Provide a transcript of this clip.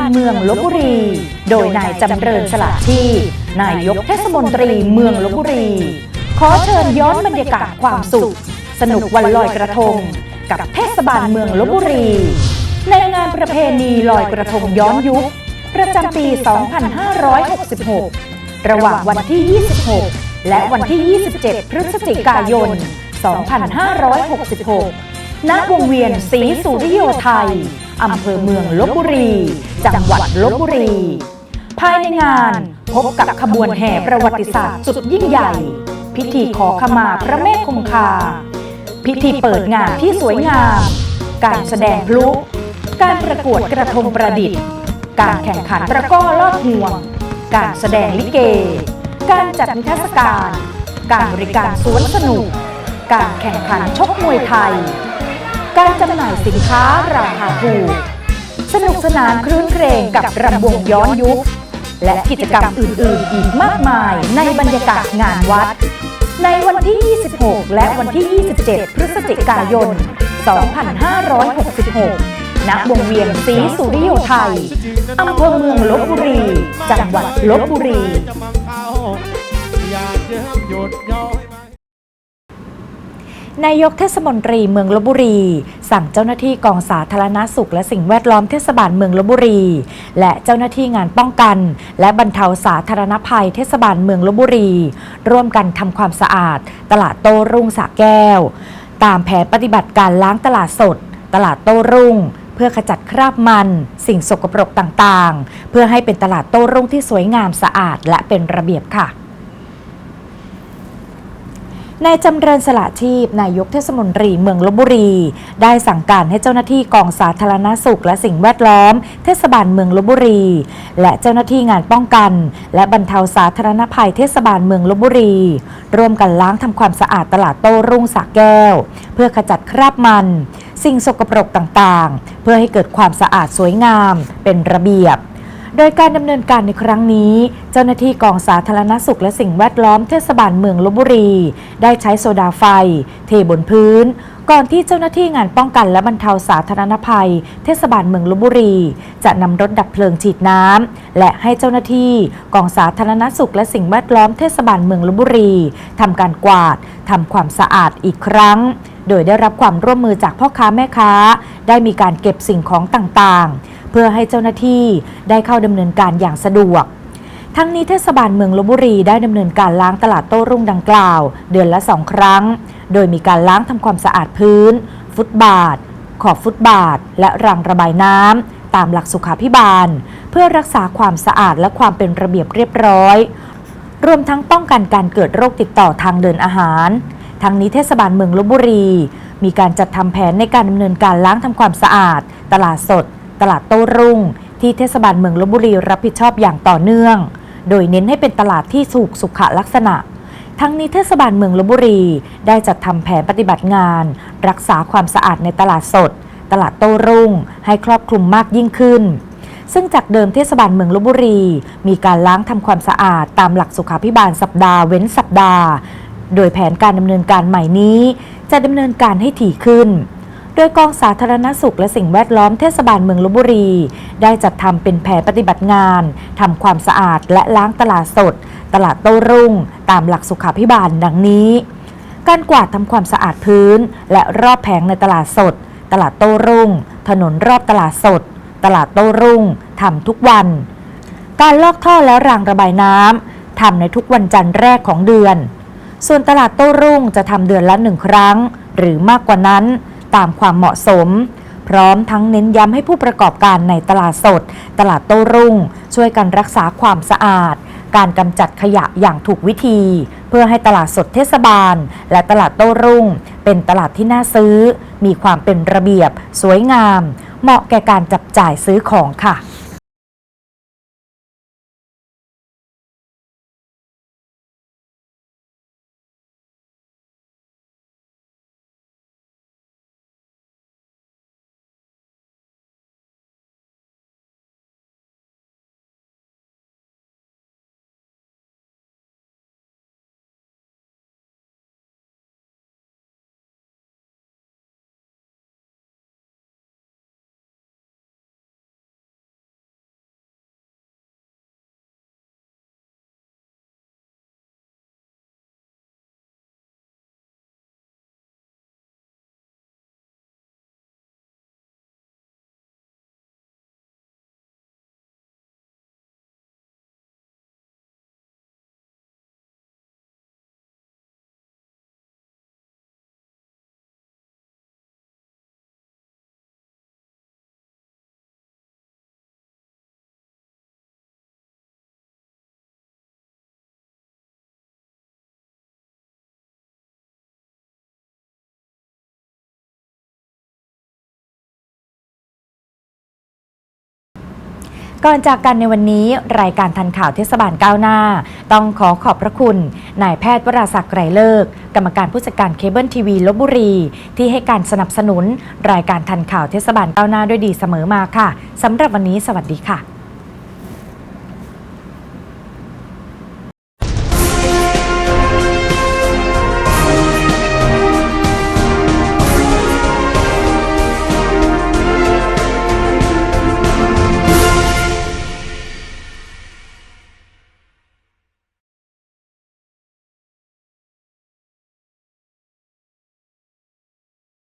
บาลเมืองลบบุรี โดยนายจำเริญสละชีพนายกเทศมนตรีเมืองลบบุรี ขอเชิญย้อนบรรยากาศความสุข สนุกวันลอยกระทง กับเทศบาลเมืองลบบุรี ในงานประเพณีลอยกระทงย้อนยุค ประจำปี 2566 ระหว่างวันที่ 26 และวันที่ 27 พฤศจิกายน 2566 ณ วงเวียนศรีสุริโยไทย อำเภอเมืองลบบุรี จังหวัดลบบุรี ภายในงานพบกับขบวนแห่ประวัติศาสตร์สุดยิ่งใหญ่ พิธีขอขมาพระแม่คงคา พิธีเปิดงานที่สวยงาม การแสดงพลุ การประกวดกระทงประดิษฐ์ การแข่งขันตะกร้อลอดห่วง การแสดงลิเก การจัดนิทรรศการ การบริการสวนสนุก การแข่งขันชกมวยไทย การจำหน่ายสินค้าราคาถูก สนุกสนานครื้นเครงกับรำวงย้อนยุค และกิจกรรมอื่น ๆ อีกมากมายในบรรยากาศงานวัด ในวันที่ 26 และวันที่ 27 พฤศจิกายน 2566 ณ วงเวียนศรีสุริโยไทย อำเภอเมืองลบบุรี จังหวัดลบบุรี นายกเทศมนตรีเมืองลบบุรี สั่งเจ้าหน้าที่กองสาธารณสุขและสิ่งแวดล้อมเทศบาลเมืองลบบุรี และเจ้าหน้าที่งานป้องกัน และบรรเทาสาธารณภัยเทศบาลเมืองลบบุรี ร่วมกันทำความสะอาด ตลาดโต้รุ่งสระแก้ว ตามแผนปฏิบัติการล้างตลาดสด ตลาดโต้รุ่งเพื่อขจัดคราบมัน สิ่งสกปรกต่างๆ เพื่อให้เป็นตลาดโต้รุ่งที่สวยงามสะอาดและเป็นระเบียบค่ะ นายจำเริญสละชีพนายกเทศมนตรีเมืองลบบุรี ได้สั่งการให้เจ้าหน้าที่กองสาธารณสุขและสิ่งแวดล้อม เทศบาลเมืองลบบุรี และเจ้าหน้าที่งานป้องกัน และบรรเทาสาธารณภัยเทศบาลเมืองลบบุรี ร่วมกันล้างทำความสะอาดตลาดโต้รุ่งสระแก้ว เพื่อขจัดคราบมัน สิ่งสกปรกต่างๆ เพื่อให้เกิดความสะอาดสวยงาม เป็นระเบียบ โดยการดำเนินการในครั้งนี้ เจ้าหน้าที่กองสาธารณสุขและสิ่งแวดล้อมเทศบาลเมืองลบบุรี ได้ใช้โซดาไฟ เทบนพื้น ก่อนที่เจ้าหน้าที่งานป้องกันและบรรเทาสาธารณภัย เทศบาลเมืองลบบุรี จะนำรถดับเพลิงฉีดน้ำและให้เจ้าหน้าที่กองสาธารณสุขและสิ่งแวดล้อมเทศบาลเมืองลบบุรีทำการกวาดทำความสะอาดอีกครั้งโดยได้รับความร่วมมือจากพ่อค้าแม่ค้า ได้มีการเก็บสิ่งของต่างๆ เพื่อให้เจ้าหน้าที่ได้เข้าดำเนินการอย่างสะดวก ทั้งนี้เทศบาลเมืองลบบุรีได้ดำเนินการล้างตลาดโต้รุ่งดังกล่าว เดือนละสองครั้ง โดยมีการล้างทำความสะอาดพื้น ฟุตบาท ขอบฟุตบาท และรางระบายน้ำตามหลักสุขาพิบาล เพื่อรักษาความสะอาดและความเป็นระเบียบเรียบร้อย รวมทั้งป้องกันการเกิดโรคติดต่อทางเดินอาหารทั้งนี้เทศบาลเมืองลบบุรี มีการจัดทำแผนในการดำเนินการล้างทำความสะอาด ตลาดสด ตลาดโต้รุ่ง ที่เทศบาลเมืองลบบุรีรับผิดชอบอย่างต่อเนื่อง โดยเน้นให้เป็นตลาดที่ถูกสุขลักษณะ ทั้งนี้เทศบาลเมืองลบบุรี ได้จัดทำแผนปฏิบัติงาน รักษาความสะอาดในตลาดสด ตลาดโต้รุ่ง ให้ครอบคลุมมากยิ่งขึ้นซึ่งจากเดิมเทศบาลเมืองลบบุรี มีการล้างทำความสะอาดตามหลักสุขาพิบาลสัปดาห์เว้นสัปดาห์ โดยแผนการดำเนินการใหม่นี้ จะดำเนินการให้ถี่ขึ้น ดยกองสาธารณสุขและสิ่งแวดล้อมเทศบาลเมืองลบบุรี ได้จัดทำเป็นแผนปฏิบัติงานทำความสะอาดและล้างตลาดสด ตลาดโต้รุ่ง ตามหลักสุขาพิบาลดังนี้ การกวาดทำความสะอาดพื้น และรอบแผงในตลาดสด ตลาดโต้รุ่ง ถนนรอบตลาดสด ตลาดโต้รุ่งทำทุกวัน การลอกท่อและรางระบายน้ำทำในทุกวันจันทร์แรกของเดือน ส่วนตลาดโต้รุ่งจะทำเดือนละหนึ่งครั้ง หรือมากกว่านั้น ตามความเหมาะสม พร้อมทั้งเน้นย้ำให้ผู้ประกอบการในตลาดสด ตลาดโต้รุ่ง ช่วยกันรักษาความสะอาด การกำจัดขยะอย่างถูกวิธี เพื่อให้ตลาดสดเทศบาล และตลาดโต้รุ่ง เป็นตลาดที่น่าซื้อ มีความเป็นระเบียบ สวยงาม เหมาะแก่การจับจ่ายซื้อของค่ะ ก่อนจากกันในวันนี้ รายการทันข่าวเทศบาลก้าวหน้า ต้องขอขอบพระคุณนายแพทย์วราศักดิ์ไกรเลิก กรรมการผู้จัดการเคเบิลทีวีลบบุรี ที่ให้การสนับสนุน รายการทันข่าวเทศบาลก้าวหน้าด้วยดีเสมอมาค่ะสำหรับวันนี้สวัสดีค่ะ